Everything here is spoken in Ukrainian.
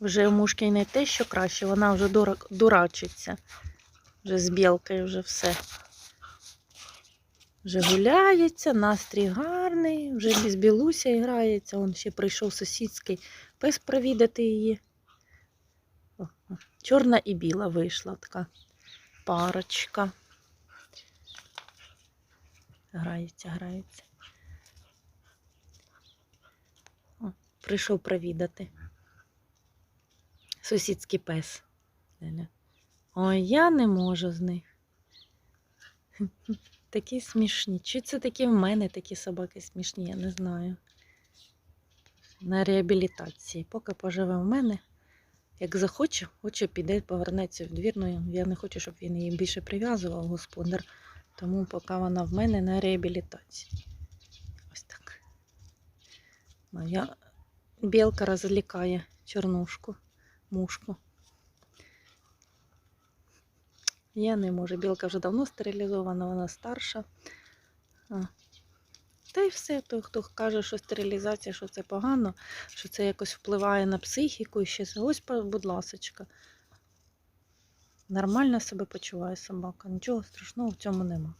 Вже у мушки не те, що краще, вона вже дурачиться. Вже з білкою вже все. Вже гуляється, настрій гарний, вже без білуся грається. Он ще прийшов сусідський пес провідати її. Чорна і біла вийшла така парочка. Грається, грається. О, прийшов провідати. Сусідський пес. Ой, я не можу з них. Такі смішні. Чи це такі в мене такі собаки смішні, я не знаю. На реабілітації. Поки поживе в мене, як захоче, хоче, піде, повернеться в двір. Ну, я не хочу, щоб він її більше прив'язував, господар. Тому поки вона в мене на реабілітації. Ось так. Моя білка розлікає чорнушку, мушку. Я не можу. Білка вже давно стерилізована, вона старша. Та й все, той, хто каже, що стерилізація, що це погано, що це якось впливає на психіку і ще. Ось, будь ласочка. Нормально себе почуває собака. Нічого страшного в цьому нема.